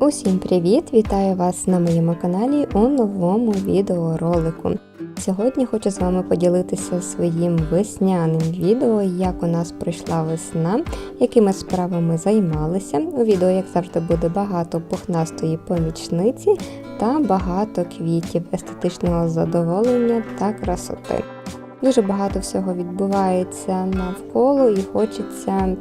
Усім привіт! Вітаю вас на моєму каналі у новому відеоролику. Сьогодні хочу з вами поділитися своїм весняним відео, як у нас пройшла весна, якими справами займалися. У відео, як завжди, буде багато пухнастої помічниці та багато квітів, естетичного задоволення та красоти. Дуже багато всього відбувається навколо і хочеться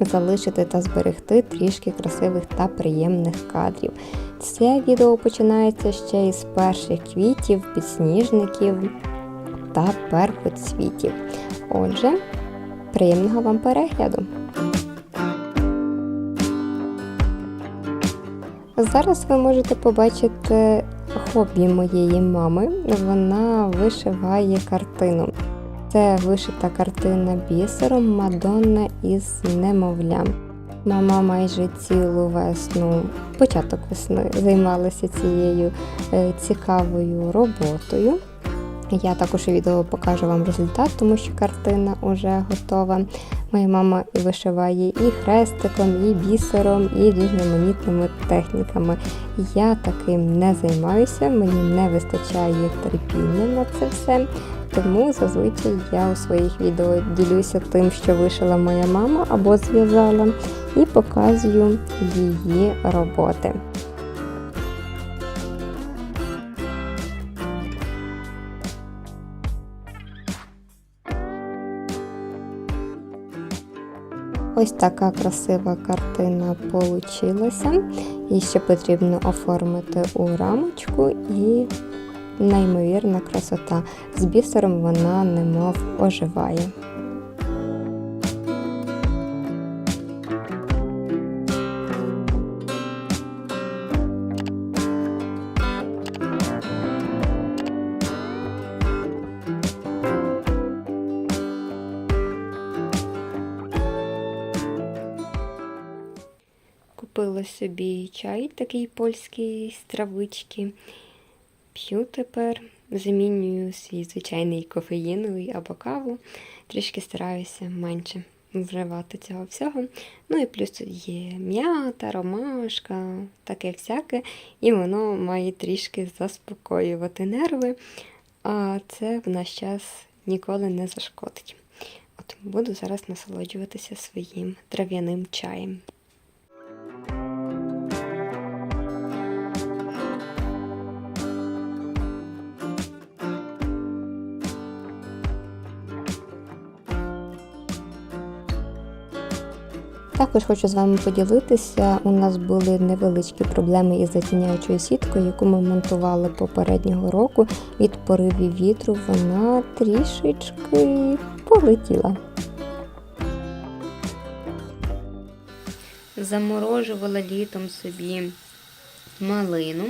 залишити та зберегти трішки красивих та приємних кадрів. Це відео починається ще із перших квітів, підсніжників та перхоцвітів. Отже, приємного вам перегляду! Зараз ви можете побачити хобі моєї мами. Вона вишиває картину. Це вишита картина бісером Мадонна із немовлям. Мама майже цілу весну, початок весни, займалася цією е, цікавою роботою. Я також у відео покажу вам результат, тому що картина вже готова. Моя мама вишиває і хрестиком, і бісером, і різноманітними техніками. Я таким не займаюся, мені не вистачає терпіння на це все. Тому зазвичай я у своїх відео ділюся тим, що вишила моя мама або зв'язала, і показую її роботи. Ось така красива картина получилася. Її ще потрібно оформити у рамочку і неймовірна красота. З бісером вона немов оживає. Купила собі чай такий польський з травички. П'ю тепер, замінюю свій звичайний кофеїновий або каву. Трішки стараюся менше вживати цього всього. Ну і плюс тут є м'ята, ромашка, таке всяке, і воно має трішки заспокоювати нерви, а це в наш час ніколи не зашкодить. От буду зараз насолоджуватися своїм трав'яним чаєм. Також хочу з вами поділитися. У нас були невеличкі проблеми із затіняючою сіткою, яку ми монтували попереднього року. Від поривів вітру вона трішечки полетіла. Заморожувала літом собі малину.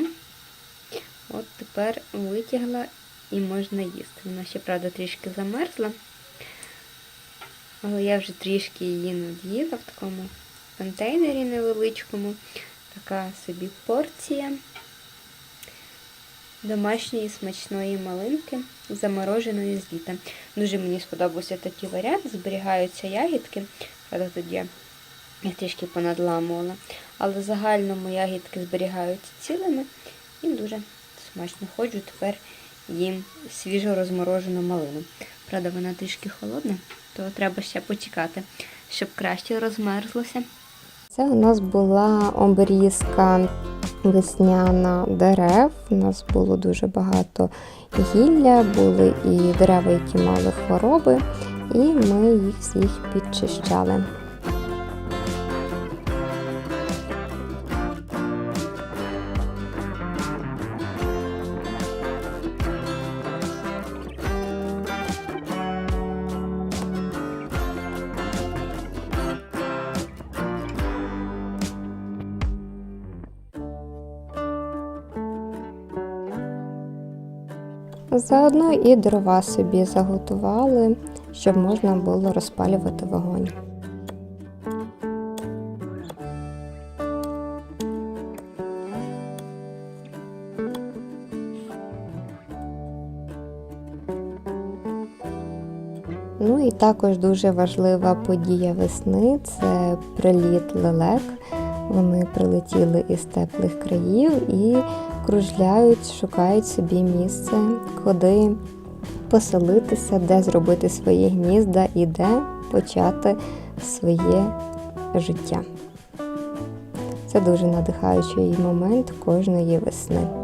От тепер витягла і можна їсти. Вона ще, правда, трішки замерзла. Але я вже трішки її над'їла в такому контейнері невеличкому. Така собі порція домашньої смачної малинки, замороженої з літа. Дуже мені сподобався такий варіант, зберігаються ягідки. Правда, тоді я трішки понадламувала. Але в загальному ягідки зберігаються цілими і дуже смачно ходжу тепер їм свіжо розморожену малину. Правда, вона трішки холодна то треба ще почекати, щоб краще розмерзлося. Це у нас була обрізка весняна дерев. У нас було дуже багато гілля, були і дерева, які мали хвороби, і ми їх всіх підчищали. Заодно і дрова собі заготували, щоб можна було розпалювати вогонь. Ну і також дуже важлива подія весни це приліт лелек. Вони прилетіли із теплих країв і кружляють, шукають собі місце, куди поселитися, де зробити свої гнізда і де почати своє життя. Це дуже надихаючий момент кожної весни.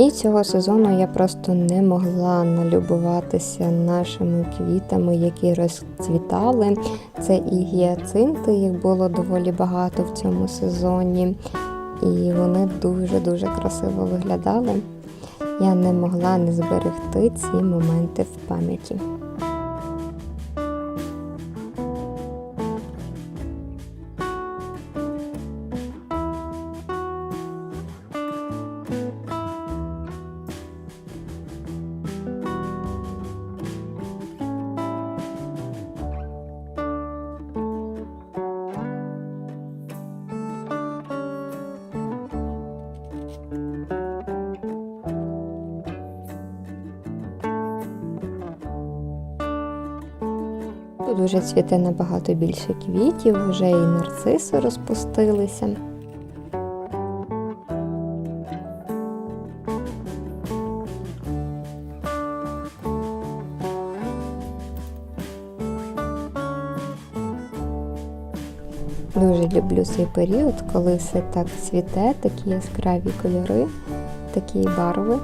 І цього сезону я просто не могла налюбуватися нашими квітами, які розцвітали. Це і гіацинти, їх було доволі багато в цьому сезоні, і вони дуже-дуже красиво виглядали. Я не могла не зберегти ці моменти в пам'яті. Вже цвіте набагато більше квітів, вже і нарциси розпустилися. Дуже люблю цей період, коли все так цвіте, такі яскраві кольори, такі барви.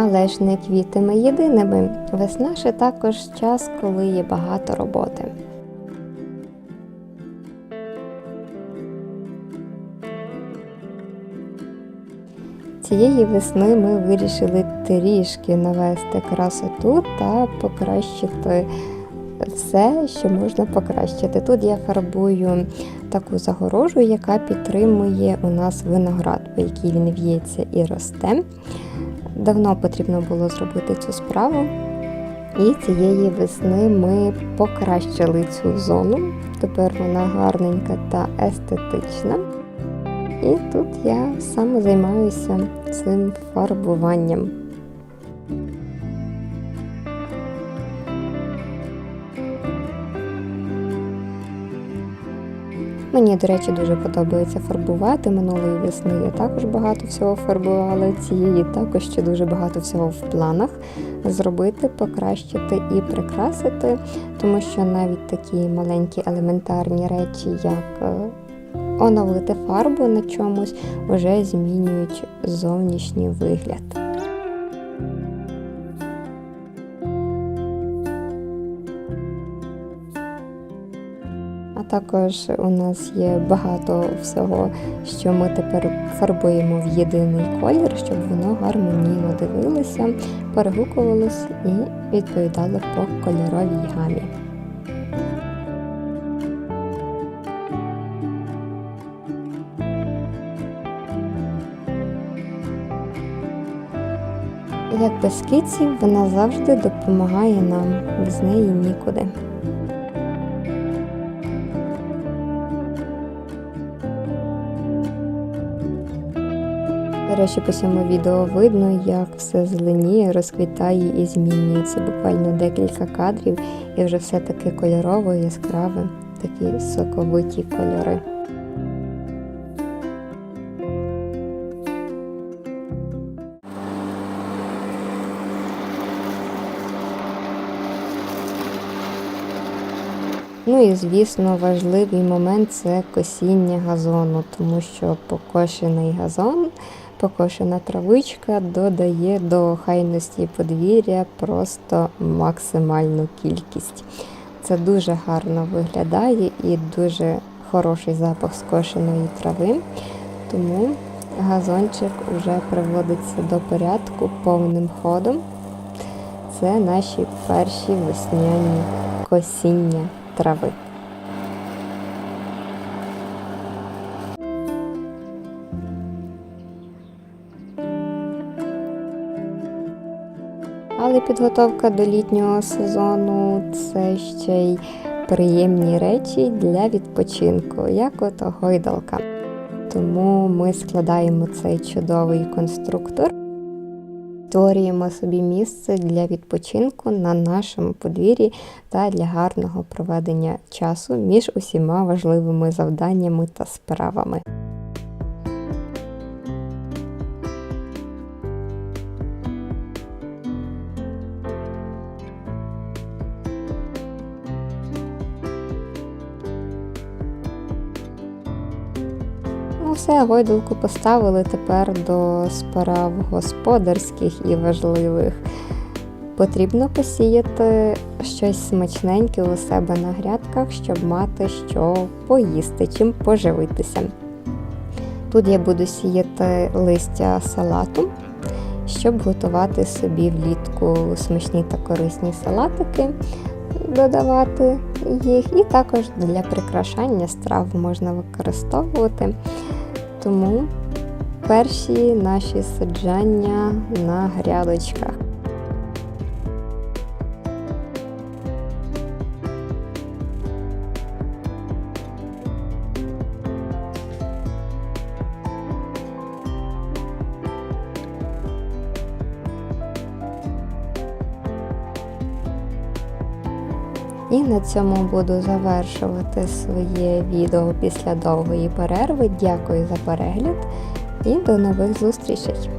Але ж не квітами єдиними. Весна ще також час, коли є багато роботи. Цієї весни ми вирішили трішки навести красоту та покращити все, що можна покращити. Тут я фарбую таку загорожу, яка підтримує у нас виноград, по якій він в'ється і росте. Давно потрібно було зробити цю справу. І цієї весни ми покращили цю зону. Тепер вона гарненька та естетична. І тут я саме займаюся цим фарбуванням. Мені, до речі, дуже подобається фарбувати. Минулої весни я також багато всього фарбувала. Цієї також ще дуже багато всього в планах зробити, покращити і прикрасити, тому що навіть такі маленькі елементарні речі, як е, оновити фарбу на чомусь, вже змінюють зовнішній вигляд. Також у нас є багато всього, що ми тепер фарбуємо в єдиний колір, щоб воно гармонійно дивилося, перегукувалось і відповідало по кольоровій гамі. Як без киців, вона завжди допомагає нам, без неї нікуди. Речі, по цьому відео видно, як все зеленіє, розквітає і змінюється буквально декілька кадрів, і вже все таке кольорове, яскраве, такі соковиті кольори. Ну і звісно, важливий момент це косіння газону, тому що покошений газон, покошена травичка додає до хайності подвір'я просто максимальну кількість. Це дуже гарно виглядає і дуже хороший запах скошеної трави. Тому газончик вже приводиться до порядку повним ходом. Це наші перші весняні косіння трави. Але підготовка до літнього сезону це ще й приємні речі для відпочинку, як от гойдалка. Тому ми складаємо цей чудовий конструктор, створюємо собі місце для відпочинку на нашому подвір'ї та для гарного проведення часу між усіма важливими завданнями та справами. Ну, все, гойдалку поставили тепер до справ господарських і важливих. Потрібно посіяти щось смачненьке у себе на грядках, щоб мати що поїсти, чим поживитися. Тут я буду сіяти листя салату, щоб готувати собі влітку смачні та корисні салатики, додавати їх, і також для прикрашання страв можна використовувати. Тому перші наші саджання на грядочках. І на цьому буду завершувати своє відео після довгої перерви. Дякую за перегляд і до нових зустрічей!